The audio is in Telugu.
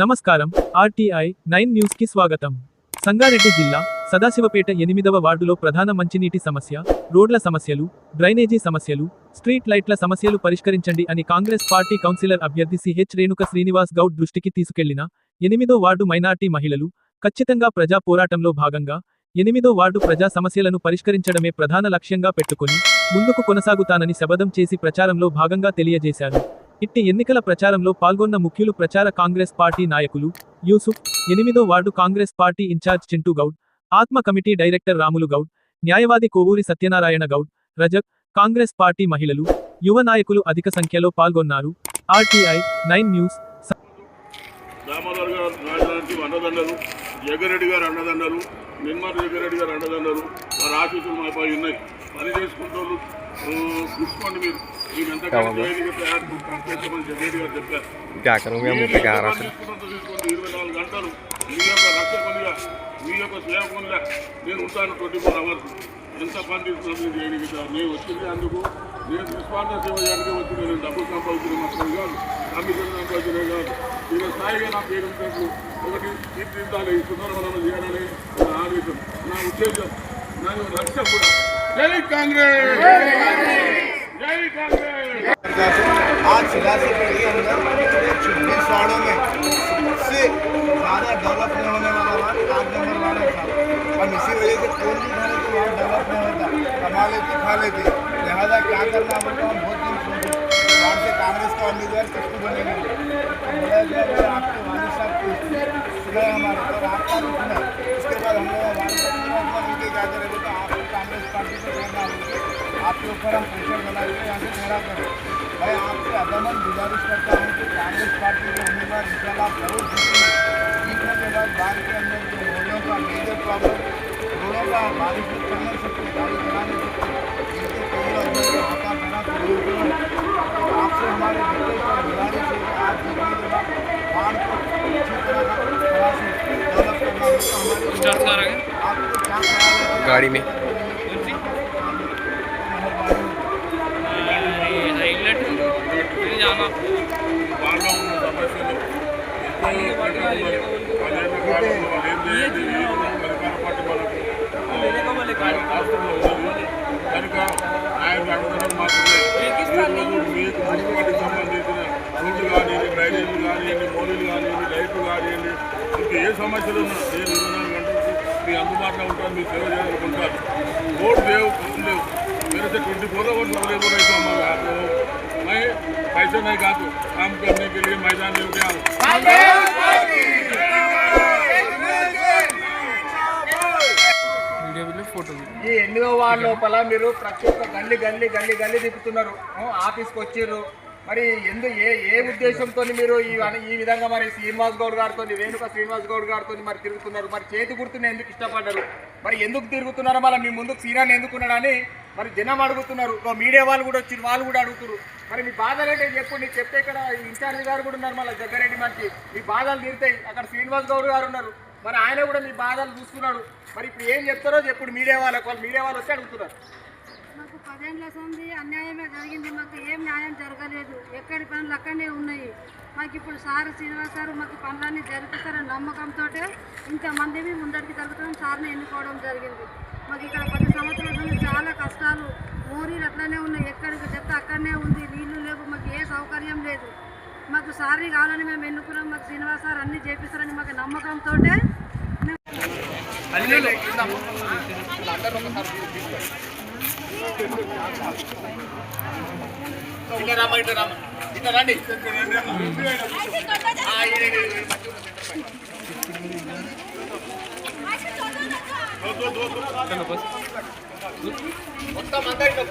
నమస్కారం. ఆర్టీఐ నైన్ న్యూస్కి స్వాగతం. సంగారెడ్డి జిల్లా సదాశివపేట ఎనిమిదవ వార్డులో ప్రధాన మంచినీటి సమస్య రోడ్ల సమస్యలు డ్రైనేజీ సమస్యలు స్ట్రీట్ లైట్ల సమస్యలు పరిష్కరించండి అని కాంగ్రెస్ పార్టీ కౌన్సిలర్ అభ్యర్థి సిహెచ్ రేణుక శ్రీనివాస్ గౌడ్ దృష్టికి తీసుకెళ్ళిన ఎనిమిదో వార్డు మైనార్టీ మహిళలు ఖచ్చితంగా ప్రజా పోరాటంలో భాగంగా ఎనిమిదో వార్డు ప్రజా సమస్యలను పరిష్కరించడమే ప్రధాన లక్ష్యంగా పెట్టుకుని ముందుకు కొనసాగుతానని శపథం చేసి ప్రచారంలో భాగంగా తెలియజేశారు. ఇట్టి ఎన్నికల ప్రచారంలో పాల్గొన్న ముఖ్యులు ప్రచార కాంగ్రెస్ పార్టీ నాయకులు యూసుఫ్ ఎనిమిదో ward Congress party in-charge Chintu Goud ఆత్మ కమిటీ డైరెక్టర్ రాములు గౌడ్ న్యాయవాది కోవూరి సత్యనారాయణ గౌడ్ రజక్ కాంగ్రెస్ పార్టీ మహిళలు యువ నాయకులు అధిక సంఖ్యలో పాల్గొన్నారు. ఆర్టీఐ నైన్ న్యూస్ దామోదర్ గారు రాజధానికి అండదండలు జగ్గారెడ్డి గారు అన్నదండలు నిమ్మర్ రెడ్డి గారు అండదన్నారు వారి ఆఫీసులు మా పై ఉన్నాయి. పని చేసుకుంటారు చూసుకోండి మీరు. గారు చెప్పారు. తీసుకోండి ఇరవై నాలుగు గంటలు మీ యొక్క రక్ష మీ యొక్క నేను ఉంటాను ట్వంటీ ఫోర్ అవర్స్. ఎంత పని తీసుకున్నాను నేను వచ్చింది అందుకు. నేను నిస్వార్థ సేవ చేయడానికి వచ్చి నేను డబ్బులు సంపాదించిన మాత్రం కాదు. కమిషన్ సంపాదించిన కాదు మీరు స్థాయిగా నా పేరు ఉంటట్లు ఒకటి తీర్చిదిద్దాలి ఈ సుందరవనం చేయాలని నా ఆదేశం నా ఉద్దేశం నా లక్ష్యం కూడా జై కాంగ్రెస్ జై కాంగ్రెస్ आज सिलासी के अंदर छब्बीस वार्डों में सबसे ज़्यादा डेवलप नहीं होने वाला वार्ड आठ नंबर वार्ड था हम इसी वजह से कौन भी खाने तो वार्ड डेवलप नहीं होता कमा लेते खा लेते लिहाजा क्या करना बोलता हम बहुत दिन सोचे वार्ड से कांग्रेस का आपके ऊपर हम प्रेशर बनाएँगे यहाँ से खड़ा करें। मैं आपसे अदमन गुजारिश करता हूँ कि कांग्रेस पार्टी के उम्मीदवार इंशाल्लाह ज़रूर जीतने के बाद बाढ़ के अंदर जो रोडों का मेजर प्रॉब्लम रोडों का बारिश में चल नहीं सकते गाड़ी चला नहीं सकते जिनके कई लोगों को हाथा बना तो करो आपसे हमारे विशेष और गुजारिश है कि आज जीतने के बाद बाढ़ को अच्छी तरह का डेवलप करना हमारे आपको क्या गाड़ी में। వాళ్ళలో ఉన్న సమస్యలు ఎంతో పదిహేను కాలంలో ఏం చేయాలి కనపడి మనకు రాష్ట్రంలో ఉంది కనుక ఆయన అడుగుదల మాత్రమే మీకు మున్సిపాలిటీకి సంబంధించిన రోడ్లు కానివ్వండి డ్రైనేజీలు కానివ్వండి మోలీలు కానివ్వండి లైట్లు కానివ్వండి ఇంకా ఏ సమస్యలు ఉన్నా నేను ఇరవై నాలుగు గంటలకు మీ అందుబాటులో ఉంటాను మీ సేవ చేయాలనుకుంటాను రోడ్డు లేవు లేవు ట్వంటీ ఫోర్ అవర్స్ లేబర్ అయితే మా रहता हूँ मैं आप लोगों को। मैं पैसे नहीं खा तो काम करने के लिए मैदान में उठे आऊँ ఈ ఎనిమిదో వార్డు లోపల మీరు ప్రతి ఒక్క గల్లీ గల్లీ గల్లీ గల్లీ తిప్పుతున్నారు ఆ, ఆఫీస్కి వచ్చిర్రు మరి ఎందు ఏ ఏ ఉద్దేశంతో మీరు ఈ విధంగా మరి శ్రీనివాస్ గౌడ్ గారితో రేణుక శ్రీనివాస్ గౌడ్ గారితో మరి తిరుగుతున్నారు? మరి చేతి గుర్తుని ఎందుకు ఇష్టపడ్డారు మరి ఎందుకు తిరుగుతున్నారు? మళ్ళీ మీ ముందుకు సీనాన్ని ఎందుకున్నాడని మరి జనం అడుగుతున్నారు. మీడియా వాళ్ళు కూడా వచ్చి వాళ్ళు కూడా అడుగుతున్నారు. మరి మీ బాధలు ఏంటో చెప్పు నీకు చెప్తే ఇక్కడ ఇన్ఛార్జ్ గారు కూడా ఉన్నారు మళ్ళీ జగ్గారెడ్డి మనకి మీ బాధలు తీరుతాయి అక్కడ శ్రీనివాస్ గౌడ్ గారు ఉన్నారు. మరి ఆయన కూడా మీ బాధలు చూస్తున్నాడు. మరి ఇప్పుడు ఏం చెప్తారో చెప్పుడు మీడియా వాళ్ళకి వాళ్ళు మీడియా వాళ్ళు వచ్చి అడుగుతున్నారు. మాకు పదేళ్ళ సంది అన్యాయమే జరిగింది. మాకు ఏం న్యాయం జరగలేదు. ఎక్కడి పనులు అక్కడనే ఉన్నాయి. మాకు ఇప్పుడు సార్ శ్రీనివాస్ సార్ మాకు పనులన్నీ జరిపిస్తారని నమ్మకంతో ఇంతమంది ముందరికి జరుగుతాం సార్ని ఎన్నుకోవడం జరిగింది. మాకు ఇక్కడ పది సంవత్సరాల చాలా కష్టాలు. మోరీలు అట్లనే ఉన్నాయి. ఎక్కడికి చెత్త అక్కడనే ఉంది. నీళ్ళు లేవు. మాకు ఏ సౌకర్యం లేదు. మాకు సారీ కావాలని మేము ఎన్నుకున్నాం. మాకు శ్రీనివాస్ సార్ అన్నీ చేపిస్తారని మాకు నమ్మకంతో ఇట్లా రామా ఇట్లా రామా. ఇట్లా రండి. మొత్తం అందరికీ